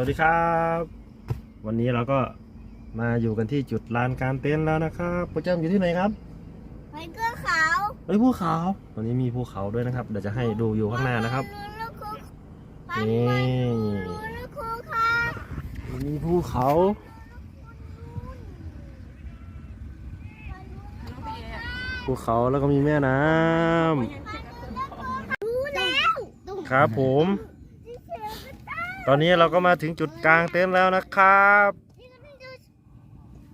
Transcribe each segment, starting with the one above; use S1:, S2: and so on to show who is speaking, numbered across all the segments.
S1: วัสดีครับ วันนี้เราก็มาอยู่กันที่จุดลานกลารเต็นท์แล้วนะครับโปรแกรมอยู่ที่ไหนครับ
S2: ไปเกลือขาว
S1: เฮ้ยภูเขาวันนี้มีภูเขาด้วยนะครับ เดี๋ยวจะให้ดูอยู่ข้างหน้านะครับ
S2: ลูกครู
S1: นี่
S2: ลูกครูครับ
S1: มีภูเขาภูเขาแล้วก็มีแม่น้ำ
S2: รู้แล้วตุ้ม
S1: ครับผม ตอนนี้เราก็มาถึงจุดกลางเต็นท์แล้วนะครับ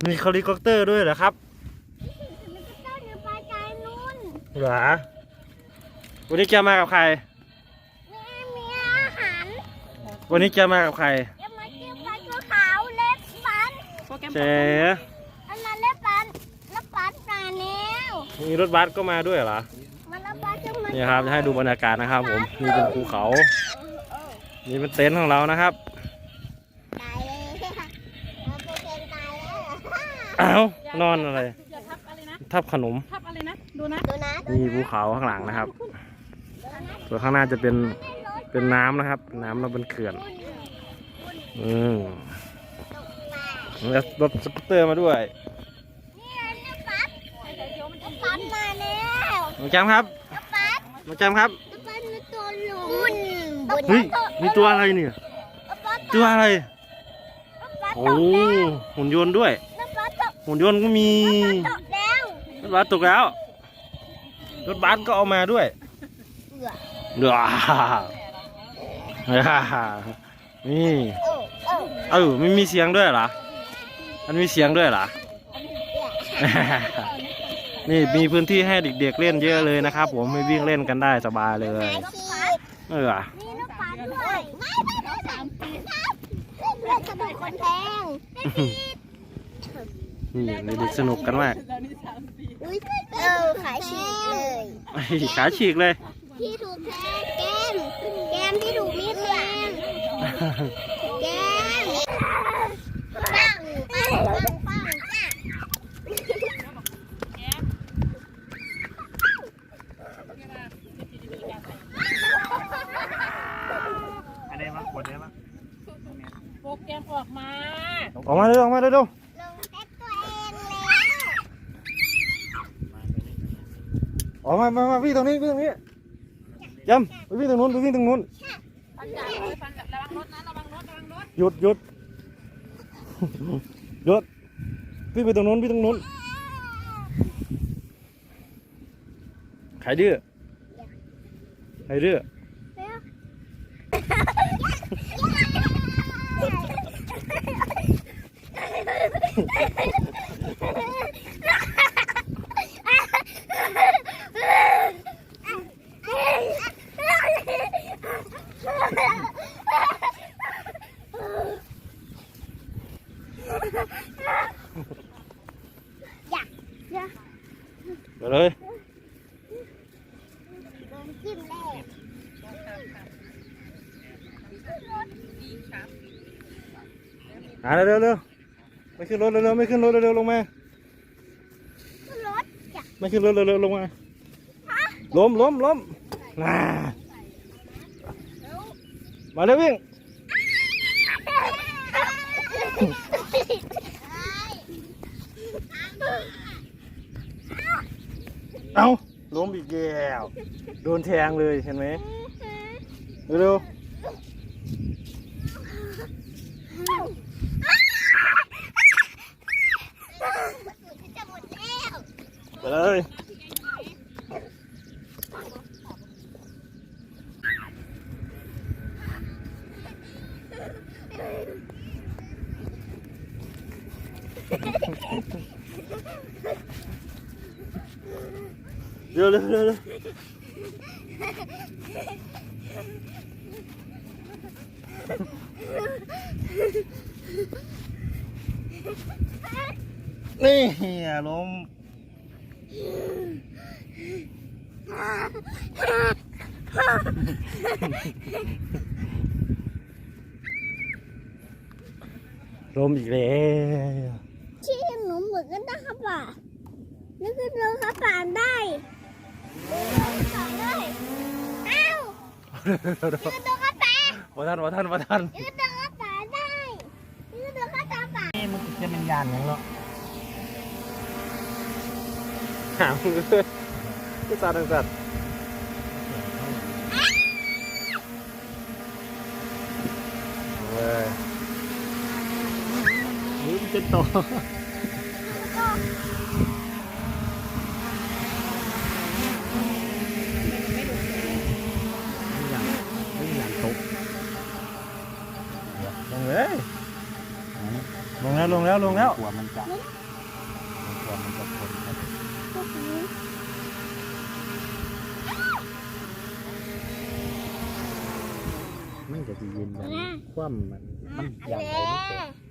S1: มีเฮลิคอปเตอร์ด้วยเหรอครับ
S2: มันก็ต้องอยู่ปลายใจนู่น
S1: เหรอวันนี้จะมากับใคร
S2: แม่มีอาหาร
S1: วันนี้จะมากับใคร
S2: จะมาเกี่ยวปลาเกลือขาวเล็บปัน
S1: เจ๊
S2: อันนั้นเล็บปันเล็บปันมาแล้ว
S1: มีรถบัสก็มาด้วยเหรอ
S2: มันเล็บปันจะมา
S1: นี่ครับจะให้ดูบรรยากาศนะครับผมนี่เป็นภูเขา นี่เป็นเต็นท์ของเรานะครับ
S2: ตายเลยมันเป็นเกมตายแล้ว
S1: อ้าวนอนอะไร
S3: อย่าทับอะไรนะ
S1: ทับขนม
S3: ทับอะไรนะ ดูนะ
S2: ดูนะ
S1: นี่ภูเขาข้างหลังนะครับ ส่วนข้างหน้าจะเป็นเป็นน้ำนะครับ น้ำแล้วเป็นเขื่อน อืมแล้วรถสกูตเตอร์มาด้วย
S2: นี่เล็บปันเล็บปันมาแล้ว
S1: น้องแจมครับ
S2: เล็บปัน
S1: น้องแจมครับ
S2: เล็บปันมีตัวหลุมบน
S1: เฮ้ยมีตัว อะไรเนี่ย
S2: เล็บปัน
S1: ตัวอะไร
S2: เล็บปัน
S1: โอ้
S2: ตกแล้ว
S1: หุ่นยนต์ด้วย
S2: เล็บปันตก
S1: หุ่นยนต์ก็มี
S2: ตกแล้ว
S1: รถบัสตกแล้วรถบัสก็เอามาด้วย
S2: เบื่อ
S1: เดือนี่
S2: โอ้โอ้
S1: เออมันมีเสียงด้วยเหรอมันมีเสียงด้วยเหรอนี่มีพื้นที่ให้เด็กๆเล่นเยอะเลยนะครับ ผมไม่วิ่งเล่นกันได้สบายเลย
S2: ไอ้ชีส
S1: เออ
S2: มีลูกปันด้วยไม่ไม่ไม่สามปีครับเล่นกระโดด คนแทง
S1: นี่เด็กๆสนุกกันมาก
S3: แล้วนี่สามปี
S2: อุ้ยเออขายฉีกเลย
S1: เฮ้ยขาฉีกเลย
S2: ที่ถูกแทงแก้มแก้มที่ถูกมีดแทงแก้มปังปังปังปัง
S1: อันนี้มาขวดนี้มา
S3: โปรแกรมออกมา
S1: ออกมาเร็วออกมาเร็ว
S2: ลงเซ็ตตัวเองแล้ว
S1: ออกมามามาวิ่งตรงนี้วิ่งตรงนี้จำไปวิ่งตรงนู้นไปวิ่งตรงนู้น
S3: ฟันจับเลยฟันจับระวังรถนะระวังรถระวังรถ
S1: หยุดหยุดหยุดวิ่งไปตรงนู้นวิ่งตรงนู้นใครดื้อใครดื้อ
S2: อ ยากอยาก
S1: ไปเลย
S2: โดนจิ้มแล้ว
S1: หาเร็วเร็วเร็วไม่ขึ้นรถเร็วเร็วไม่ขึ้นรถเร็วเร็วลงมา
S2: ขึ้นรถอยาก
S1: ไม่ขึ้นรถเร็วเร็วลงมาล้มล้มล้มน่ามาเร็ววิ่งเอาล้มอีกแล้วโดนแทงเลยเห็นไหมเร็วเร็ว
S2: จะหมดแล้ว
S1: ไปเลย เร็วเร็วเร็วเร็วนี่ล้ มล้มอีกแล้ว
S2: ที่หนูเหมือนกันนะครับป่ะนี่คือลงข้าวสารได้ลงข้าวสารได้อ้าวยืนตรงข้าวสาร
S1: มาทันมาทันมาทัน
S2: ยืนตรงข้าวสารได้
S4: จะเป็นยานอย่างเนาะ
S1: หางเลยพี่สัตว์ทั้งสัตว์เว้ย
S4: หรือมันจะโตไม่อยากไม่อยากตกลงเลยลง แล้วลงแล้วลงแล้วกลัวมันจะกลัวมันจะทนครับมันจะยืนยันความมันมันอย่างไรมันเป็น